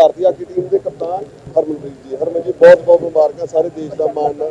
ਭਾਰਤੀ hockey team ਦੇ ਕਪਤਾਨ ਹਰਮਨਪ੍ਰੀਤ ਜੀ। ਹਰਮਨ ਜੀ, ਬਹੁਤ ਬਹੁਤ ਮੁਬਾਰਕਾਂ ਸਾਰੇ ਦੇਸ਼ ਦਾ ਮਾਣ ਨਾਲ।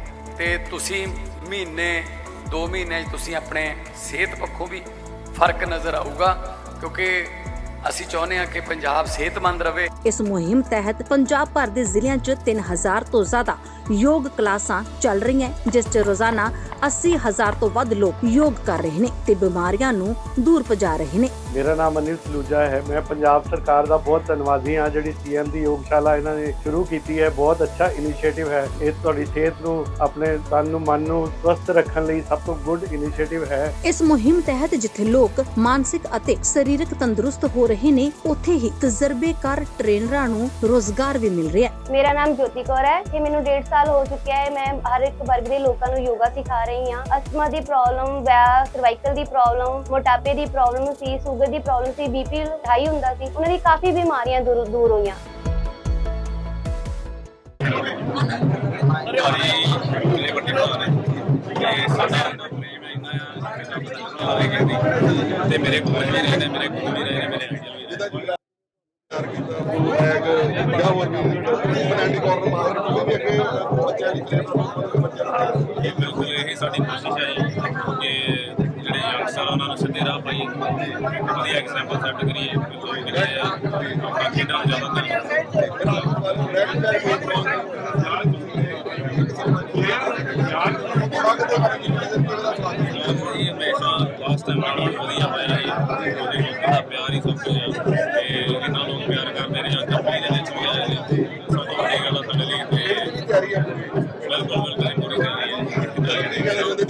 ਤੇ ਤੁਸੀਂ ਮਹੀਨੇ 2 ਮਹੀਨੇ 'ਚ ਤੁਸੀਂ ਆਪਣੇ ਸਿਹਤ ਪੱਖੋਂ ਵੀ ਫ਼ਰਕ ਨਜ਼ਰ ਆਊਗਾ, ਕਿਉਂਕਿ ਅਸੀਂ ਚਾਹੁੰਦੇ ਹਾਂ ਕਿ ਪੰਜਾਬ ਸਿਹਤਮੰਦ ਰਹੇ। ਇਸ ਮੁਹਿੰਮ ਤਹਿਤ ਪੰਜਾਬ ਭਰ ਦੇ ਜ਼ਿਲ੍ਹਿਆਂ 'ਚ 3000 ਤੋਂ ਜ਼ਿਆਦਾ ਯੋਗ ਕਲਾਸਾਂ ਚੱਲ ਰਹੀਆਂ ਜਿਸ 'ਚ ਰੋਜ਼ਾਨਾ 80000 ਤੋਂ ਵੱਧ ਲੋਕ ਯੋਗ ਕਰ ਰਹੇ ਨੇ ਤੇ ਬਿਮਾਰੀਆਂ ਨੂੰ ਦੂਰ ਭਜਾ ਰਹੇ ਨੇ। ਮੇਰਾ ਨਾਮ ਅਨਿਲ ਸਲੂਜਾ ਹੈ। ਮੈਂ ਪੰਜਾਬ ਸਰਕਾਰ ਦਾ ਬਹੁਤ ਧੰਨਵਾਦੀ ਹਾਂ। ਜਿਹੜੀ ਸੀਐਮ ਦੀ ਯੋਗਸ਼ਾਲਾ ਇਹਨਾਂ ਨੇ ਸ਼ੁਰੂ ਕੀਤੀ ਹੈ ਬਹੁਤ ਅੱਛਾ ਇਨੀਸ਼ੀਏਟਿਵ ਹੈ। ਇਹ ਤੁਹਾਡੀ ਸਿਹਤ ਨੂੰ ਆਪਣੇ ਤਨ ਨੂੰ ਮਨ ਨੂੰ ਸਵਸਥ ਰੱਖਣ ਲਈ ਸਭ ਤੋਂ ਗੁੱਡ ਇਨੀਸ਼ੀਏਟਿਵ ਹੈ। ਇਸ ਮੁਹਿੰਮ ਤਹਿਤ ਜਿੱਥੇ ਲੋਕ ਮਾਨਸਿਕ ਅਤੇ ਸਰੀਰਕ ਤੰਦਰੁਸਤ ਹੋ ਰਹੇ ਨੇ ਉੱਥੇ ਹੀ ਤਜਰਬੇਕਾਰ ਟ੍ਰੇਨਰਾਂ ਨੂੰ ਰੋਜ਼ਗਾਰ ਵੀ ਮਿਲ ਰਿਹਾ ਹੈ। ਮੇਰਾ ਨਾਮ ਜੋਤੀ ਕੌਰ ਹੈ। ਤੇ ਮੈਨੂੰ 1.5 ਸਾਲ ਹੋ ਚੁੱਕਿਆ ਹੈ ਮੈਂ ਹਰ ਇੱਕ ਵਰਗ ਦੇ ਲੋਕਾਂ ਨੂੰ ਯੋਗਾ ਸਿਖਾ ਰਹੀ ਹਾਂ ਅਸਥਮਾ ਦੀ ਪ੍ਰੋਬਲਮ ਵੈ ਸਰਵਾਈਕਲ ਦੀ ਪ੍ਰੋਬਲਮ ਮੋਟਾਪੇ ਦੀ ਪ੍ਰੋਬਲਮ ਸੀ ਸ਼ੂਗਰ ਦੀ ਪ੍ਰੋਬਲਮ ਸੀ ਬੀਪੀ ਹਾਈ ਹੁੰਦਾ ਸੀ ਉਹਨਾਂ ਦੀ ਕਾਫੀ ਬਿਮਾਰੀਆਂ ਦੂਰ ਦੂਰ ਹੋਈਆਂ ਕਿਲੇ ਤੇ ਮੇਰੇ ਕੋਚ ਵੀ ਰਹੇ ਨੇ ਮੇਰੇ ਗੁਰੂ ਵੀ ਰਹੇ ਨੇ ਮੇਰੇ ਅੰਕਲ ਵੀ ਰਹੇ ਨੇ ਇਹ ਬਿਲਕੁਲ ਇਹ ਸਾਡੀ ਕੋਸ਼ਿਸ਼ ਹੈ ਜੀ ਕਿ ਜਿਹੜੇ ਯੰਗਸਟਰ ਉਹਨਾਂ ਨੂੰ ਸਿੱਧੇ ਰਾਹ ਪਾਈਏ। ਵਧੀਆ ਐਗਜ਼ਾਮਪਲ ਸੈੱਟ ਕਰੀਏ। ਲੋਕ ਜਿਹੜੇ ਆ ਆਪਣਾ ਖੇਡਾਂ ਨੂੰ ਜ਼ਿਆਦਾ ਇਹ ਹਮੇਸ਼ਾ ਲਾਸਟ ਟਾਈਮ ਬਹੁਤ ਵਧੀਆ ਹੋਇਆ ਸੀ ਉਹਦੇ ਲੋਕਾਂ ਦਾ ਪਿਆਰ ਹੀ ਸਭ ਕੁਝ ਹੈ ਤੇ ਇਹਨਾਂ ਨੂੰ ਪਿਆਰ ਕਰਦੇ ਨੇ ਅੱਜ ਕੰਪਨੀ ਦੇ ਵਿੱਚ ਵੀ ਆਏ ਨੇ